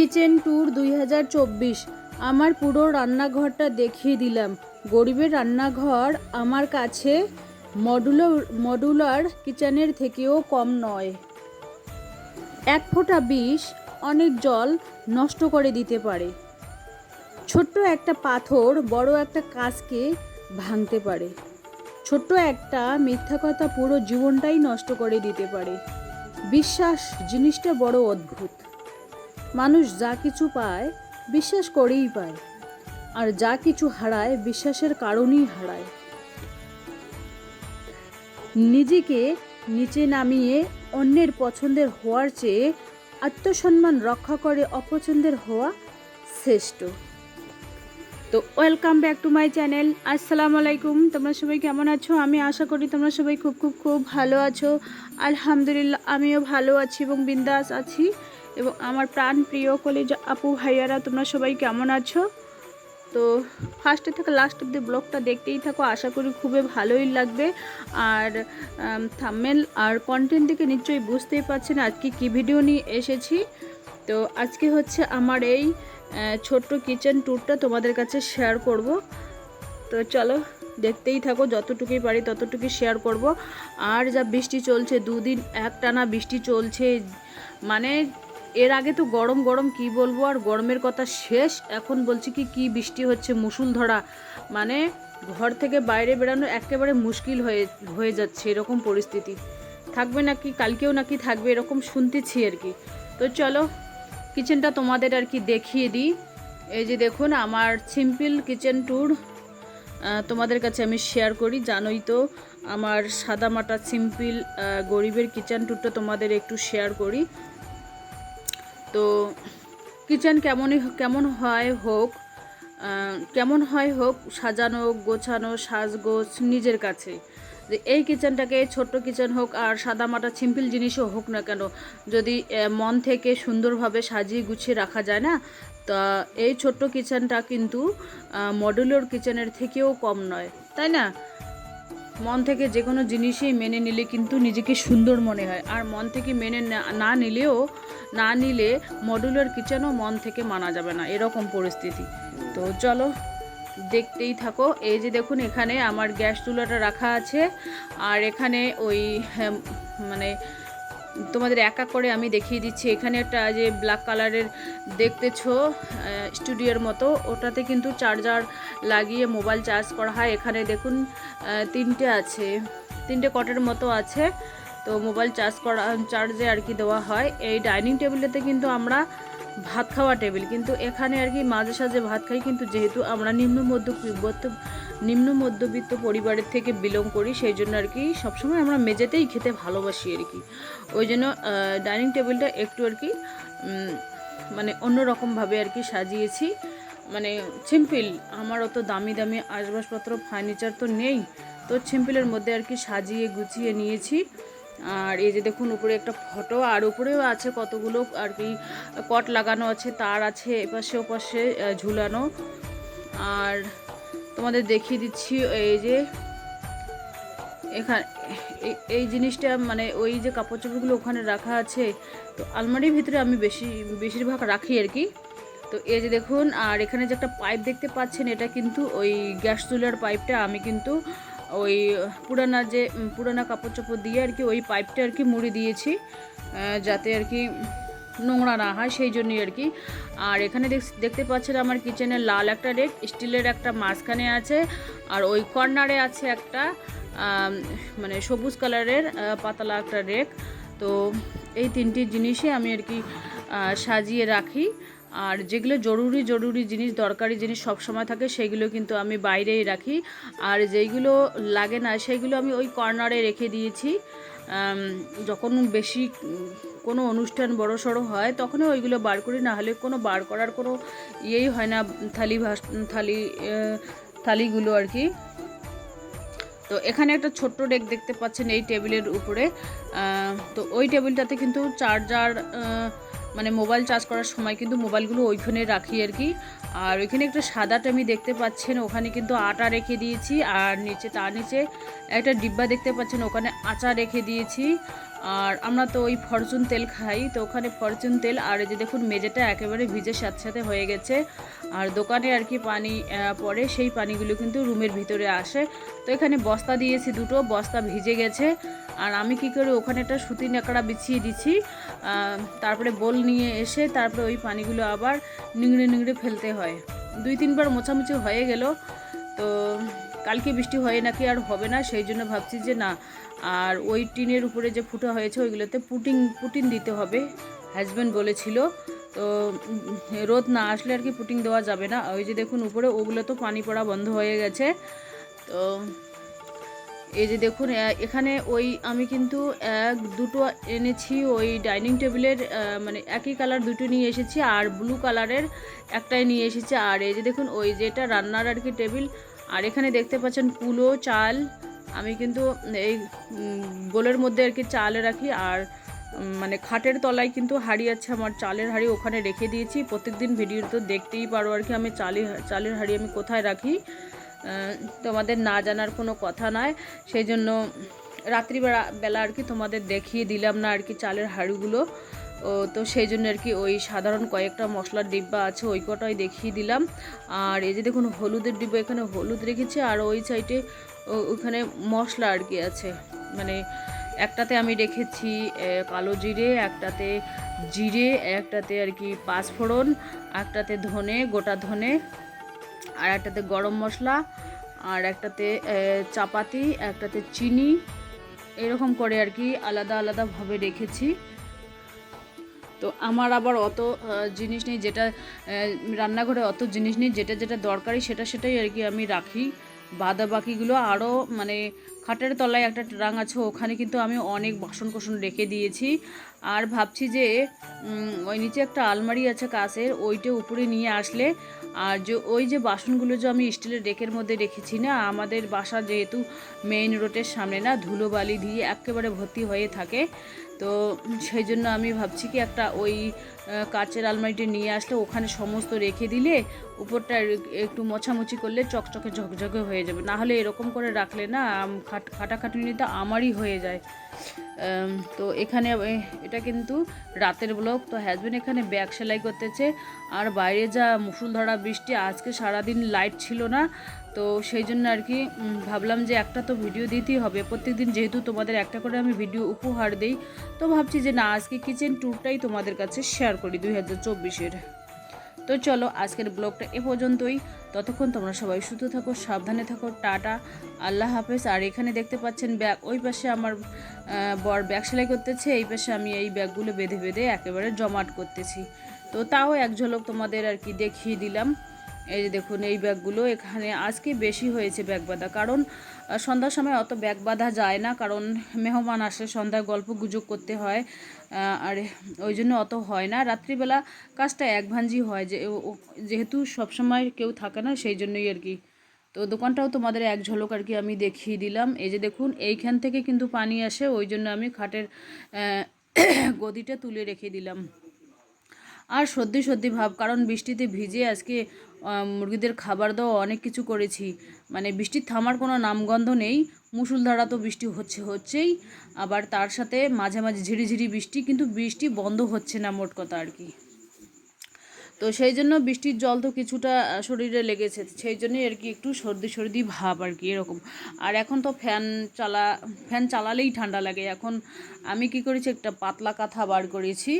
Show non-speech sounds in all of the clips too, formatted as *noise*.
Kitchen tour দুই হাজার চব্বিশ। আমার পুরো রান্নাঘরটা দেখিয়ে দিলাম। গরিবের রান্নাঘর আমার কাছে মডুলার মডুলার কিচেনের থেকেও কম নয়। এক ফোঁটা বিষ অনেক জল নষ্ট করে দিতে পারে। ছোট্ট একটা পাথর বড় একটা কাজকে ভাঙতে পারে। ছোট্ট একটা মিথ্যা কথা পুরো জীবনটাই নষ্ট করে দিতে পারে। বিশ্বাস জিনিসটা বড় অদ্ভুত। মানুষ যা কিছু পায়, বিশ্বাস করেই পায়। আর যা কিছু হারায়, বিশ্বাসের কারণেই হারায়। নিজেকে নিচে নামিয়ে অন্যের পছন্দের হওয়ার চেয়ে আত্মসম্মান রক্ষা করে অপছন্দের হওয়া শ্রেষ্ঠ। তো welcome back to my channel আসসালামু আলাইকুম। তোমরা সবাই কেমন আছো? আমি আশা করি তোমরা সবাই খুব খুব খুব ভালো আছো। আলহামদুলিল্লাহ, আমিও ভালো আছি এবং বিন্দাস আছি। এবং আমার প্রাণ প্রিয় কলেজ আপু, ভাইয়ারা, তোমরা সবাই কেমন আছো? তো ফার্স্টে থেকে লাস্ট অব্দি ব্লগটা দেখতেই থাকো, আশা করি খুবই ভালোই লাগবে। আর থামেল আর কন্টেন্ট থেকে নিশ্চয়ই বুঝতেই পারছেন আজকে কী ভিডিও নিয়ে এসেছি। তো আজকে হচ্ছে আমার এই ছোট্ট কিচেন ট্যুরটা তোমাদের কাছে শেয়ার করব। তো চলো, দেখতেই থাকো, যতটুকুই পারি ততটুকুই শেয়ার করব। আর যা বৃষ্টি চলছে, দুদিন একটানা বৃষ্টি চলছে মানে এর আগে তো গরম গরম কি বলব আর গরমের কথা শেষ। এখন বলছি কি কি বৃষ্টি হচ্ছে মুসুল ধরা মানে ঘর থেকে বাইরে বেরানো একেবারে মুশকিল হয়ে হয়ে যাচ্ছে এরকম পরিস্থিতি। থাকবে নাকি? কালকেও নাকি থাকবে এরকম শুনতেছি আর কি। তো চলো কিচেনটা তোমাদের আর কি দেখিয়ে দিই। এই যে দেখুন, আমার সিম্পল কিচেন ট্যুর তোমাদের কাছে আমি শেয়ার করি। জানোই তো, আমার সাদামাটা সিম্পল গরিবের কিচেন ট্যুরটা তোমাদের একটু শেয়ার করি। তো কিচেন কেমনই কেমন হয় হোক কেমন হয় হোক, সাজানো, গোছানো, সাজগোছ নিজের কাছে। যে এই কিচেনটাকে ছোট্ট কিচেন হোক আর সাদামাটা সিম্পল জিনিসও হোক না কেন, যদি মন থেকে সুন্দরভাবে সাজিয়ে গুছিয়ে রাখা যায় না, তা এই ছোট্ট কিচেনটা কিন্তু মডুলার কিচেনের থেকেও কম নয়, তাই না? মন থেকে যে কোনো জিনিসই মেনে নিলে কিন্তু নিজেকে সুন্দর মনে হয়, আর মন থেকে মেনে না নিলেও না নিলে মডুলার কিচেনও মন থেকে মানা যাবে না এরকম পরিস্থিতি। তো চলো দেখতেই থাকো। এই যে দেখুন এখানে আমার গ্যাস চুলাটা রাখা আছে আর এখানে ওই হ্যাঁ, মানে তোমাদের এক এক করে আমি দেখিয়ে দিচ্ছি। এখানে একটা যে ব্ল্যাক কালারের দেখতেছো স্টুডিওর মতো ওটাতে কিন্তু চার্জার লাগিয়ে মোবাইল চার্জ করা হয়। এখানে দেখুন তিনটে আছে তিনটে কটের মতো আছে। তো মোবাইল চার্জ করা, চার্জে আর কি দেওয়া হয়। এই ডাইনিং টেবিলটাতে কিন্তু আমরা ভাত খাওয়া টেবিল। কিন্তু এখানে আর কি মাঝে সাঝে ভাত খাই। কিন্তু যেহেতু আমরা নিম্ন মধ্যবিত্ত নিম্ন মধ্যবিত্ত পরিবারের থেকে বিলং করি, সেই জন্য আর কি সবসময় আমরা মেঝেতেই খেতে ভালোবাসি আর কি। ওই জন্য ডাইনিং টেবিলটা একটু আর কি মানে অন্যরকমভাবে আর কি সাজিয়েছি। মানে সিম্পল, আমার অত দামি দামি আসবাবপত্র ফার্নিচার তো নেই। তো সিম্পলের মধ্যে আর কি সাজিয়ে গুছিয়ে নিয়েছি। আর এই যে দেখুন, উপরে একটা ফটো, আর উপরেও আছে কতগুলো আর কি কট লাগানো আছে, তার আছে এপাশে ওপাশে ঝুলানো। আর তোমাদের দেখিয়ে দিচ্ছি এই যে এখানে এই- জিনিসটা মানে ওই যে কাপড় চোপড়গুলো ওখানে রাখা আছে, তো আলমারির ভিতরে আমি বেশি, বেশিরভাগ রাখি আর কি। তো এই যে দেখুন, আর এখানে যে একটা পাইপ দেখতে পাচ্ছেন, এটা কিন্তু ওই গ্যাস চুলার পাইপটা, আমি কিন্তু ওই, পুরানা যে পুরানা কাপড় চোপড় দিয়ে আর কি ওই পাইপটা আর কি মুড়ি দিয়েছি যাতে আর কি নোংরা না হয়, সেই জন্যই আর কি। আর এখানে দেখ- দেখতে পাচ্ছেন আমার কিচেনে লাল একটা রেক, স্টিলের একটা মাঝখানে আছে, আর ওই কর্নারে আছে একটা মানে সবুজ কালারের পাতলা একটা রেক। তো এই তিনটি জিনিসই আমি আর কি সাজিয়ে রাখি। আর যেগুলো জরুরি জরুরি জিনিস, দরকারি জিনিস সব সময় থাকে, সেগুলো কিন্তু আমি বাইরেই রাখি। আর যেইগুলো লাগে না সেইগুলো আমি ওই কর্নারে রেখে দিয়েছি। যখন বেশি কোনো অনুষ্ঠান বড় সড়ো হয়, তখনই ওইগুলো বার করি না হলে কোনো বার করার কোনো ইয়েই হয় না, থালি ভাস, থালি থালিগুলো আর কি। তো এখানে একটা ছোট্ট ডেক দেখতে পাচ্ছেন এই টেবিলের উপরে। তো ওই টেবিলটাতে কিন্তু চার্জার মানে মোবাইল চার্জ করার সময় কিন্তু মোবাইলগুলো ওইখানে রাখি আর কি। আর ওইখানে একটা সাদা টামি দেখতে পাচ্ছেন ওখানে কিন্তু আটা রেখে দিয়েছি আর নিচে তার নিচে একটা ডিব্বা দেখতে পাচ্ছেন ওখানে আচা রেখে দিয়েছি। আর আমরা তো ওই ফরচুন তেল খাই তো ওখানে ফরচুন তেল আর এই যে দেখুন মেঝেটা একেবারে ভিজে সাথে সাথে হয়ে গেছে। আর দোকানে আর কি পানি পড়ে সেই পানিগুলো কিন্তু রুমের ভিতরে আসে। তো এখানে বস্তা দিয়েছি দুটো বস্তা ভিজে গেছে। আর আমি কি করে ওখানে একটা সুতি নেকড়া বিছিয়ে আহ, তারপরে বোল নিয়ে এসে তারপরে ওই পানিগুলো আবার নিংড়ে নিংড়ে ফেলতে হয়। দুই তিনবার মোছামুছি হয়ে গেল। তো কালকে বৃষ্টি হয় নাকি আর হবে না, সেই জন্য ভাবছি যে না, আর ওই টিনের উপরে যে ফুটো হয়েছে ওইগুলোতে পুটিং পুটিন দিতে হবে হাজব্যান্ড বলেছিল। তো রোদ না আসলে আর কি পুটিং দেওয়া যাবে না। ওই যে দেখুন, উপরে ওগুলো তো পানি পড়া বন্ধ হয়ে গেছে। তো এই যে দেখুন এখানে ওই আমি কিন্তু এক, দুটো এনেছি ওই ডাইনিং টেবিলের মানে একই কালার দুটো নিয়ে এসেছি আর ব্লু কালারের একটাই নিয়ে এসেছি। আর এই যে দেখুন, ওই যেটা রান্নার আর কি টেবিল, আর এখানে দেখতে পাচ্ছেন কুলো চাল। আমি কিন্তু এই বোলের মধ্যে আর কি চাল রাখি আর মানে খাটের তলায় কিন্তু হাঁড়ি আছে আমার, চালের হাঁড়ি ওখানে রেখে দিয়েছি। প্রত্যেকদিন ভিডিও তো দেখতেই পারো আর কি আমি চালি চালের হাঁড়ি আমি কোথায় রাখি। তোমাদের না জানার কোনো কথা নয়। সেই জন্য রাত্রিবেলা বেলা আর কি তোমাদের দেখিয়ে দিলাম না আর কি চালের হাঁড়িগুলো। ও, তো সেই জন্য আর কি ওই সাধারণ কয়েকটা মশলার ডিব্বা আছে, ওই কটাই দেখিয়ে দিলাম। আর এই যে দেখুন, হলুদের ডিব্বা এখানে হলুদ রেখেছি, আর ওই সাইডে ওখানে মশলা আর কি আছে। মানে একটাতে আমি রেখেছি কালো জিরে, একটাতে জিরে, একটাতে আর কি পাঁচফোড়ন, একটাতে ধনে, গোটা ধনে আর একটাতে গরম মশলা, আর একটাতে চাপাতি, একটাতে চিনি, এরকম করে আর কি আলাদা আলাদাভাবে রেখেছি। তো আমার আবার অত জিনিস নেই যেটা রান্নাঘরে অত জিনিস নেই যেটা যেটা দরকারি সেটা সেটাই আর কি আমি রাখি। বাদা বাকিগুলো আরও মানে খাটের তলায় একটা ট্রাং আছে, ওখানে কিন্তু আমি অনেক বাসন কোসন রেখে দিয়েছি। আর ভাবছি যে ওই নিচে একটা আলমারি আছে কাঁচের, ওইটা উপরে নিয়ে আসলে, আর যে ওই যে বাসনগুলো যে আমি স্টিলের রেকের মধ্যে রেখেছি না, আমাদের বাসা যেহেতু মেইন রোডের সামনে না, ধুলোবালি দিয়ে একেবারে ভর্তি হয়ে থাকে, তো সেই জন্য আমি ভাবছি কি একটা ওই কাচের আলমারিটা নিয়ে আসলে ওখানে সমস্ত রেখে দিলে, উপরটা একটু মোছামুছি করলে চকচকে ঝকঝকে হয়ে যাবে। না হলে এরকম করে রাখলে না খাট, খাটাখাটুনিটা আমারই হয়ে যায়। তো এখানে এটা কিন্তু রাতের ব্লগ। তো হাজব্যান্ড এখানে ব্যাগ সেলাই করতেছে। আর বাইরে যা মুসুলধারা বৃষ্টি, আজকে সারাদিন লাইট ছিল না। তো সেই জন্য আর কি ভাবলাম যে একটা তো ভিডিও দিতেই হবে। প্রত্যেকদিন যেহেতু তোমাদের একটা করে আমি ভিডিও উপহার দিই, তো ভাবছি যে না, আজকে কিচেন ট্যুরটাই তোমাদের কাছে শেয়ার করি দুই হাজার চব্বিশের। তো চলো আজকের ব্লগটা এ পর্যন্তই। ততক্ষণ তোমরা সবাই সুস্থ থাকো, সাবধানে থাকো, টাটা, আল্লাহ হাফেজ। আর এখানে দেখতে পাচ্ছেন ব্যাগ, ওই পাশে আমার বর ব্যাগ সেলাই করতেছে, এই পাশে আমি এই ব্যাগগুলো বেঁধে বেঁধে একেবারে জমাট করতেছি। তো তাও এক ঝলক তোমাদের আর কি দেখিয়ে দিলাম। এই যে দেখুন, এই ব্যাগগুলো এখানে আজকে বেশি হয়েছে ব্যাগ বাঁধা। কারণ সন্ধ্যার সময় অত ব্যাগ বাঁধা যায় না, কারণ মেহমান আসে সন্ধ্যায় গল্প গুজব করতে হয় আর ওই জন্য অত হয় না। রাত্রিবেলা কাজটা এক ভাঞ্জি হয় যে যেহেতু সবসময় কেউ থাকে না, সেই জন্যই আর কি। তো দোকানটাও তোমাদের এক ঝলক আর কি আমি দেখিয়ে দিলাম। এই যে দেখুন, এইখান থেকে কিন্তু পানি আসে, ওই জন্য আমি খাটের *coughs* গদিটা তুলে রেখে দিলাম। আর সর্দি সর্দি ভাব, কারণ বৃষ্টিতে ভিজে আজকে মুরগিদের খাবার দাওয়া অনেক কিছু করেছি। মানে বৃষ্টির থামার কোনো নামগন্ধ নেই মুসুলধারা তো বৃষ্টি হচ্ছে হচ্ছেই। আবার তার সাথে মাঝে মাঝে ঝিরিঝিরি বৃষ্টি, কিন্তু বৃষ্টি বন্ধ হচ্ছে না, মোট কথা আর কি। তো সেই জন্য বৃষ্টির জল তো কিছুটা শরীরে লেগেছে, সেই জন্যই আর কি একটু সর্দি সর্দি ভাব আর কি, এরকম। আর এখন তো ফ্যান চালা, ফ্যান চালালেই ঠান্ডা লাগে। এখন আমি কি করেছি, একটা পাতলা কাঁথা বার করেছি।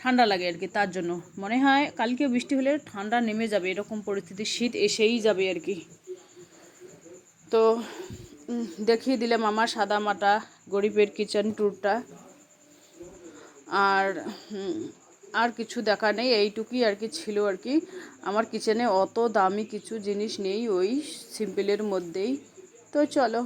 ঠান্ডা লাগে আর কি, তার জন্য। মনে হয় কালকে বৃষ্টি হলে ঠান্ডা নেমে যাবে, এরকম পরিস্থিতি শীত এসেই যাবে আর কি। তো দেখিয়ে দিলাম আমার সাদা মাটা, গরিবের কিচেন ট্যুরটা আর আর কিছু দেখা নেই, এইটুকুই আর কি ছিল আর কি। আমার কিচেনে অত দামি কিছু জিনিস নেই ওই সিম্পলের মধ্যেই। তো চলো।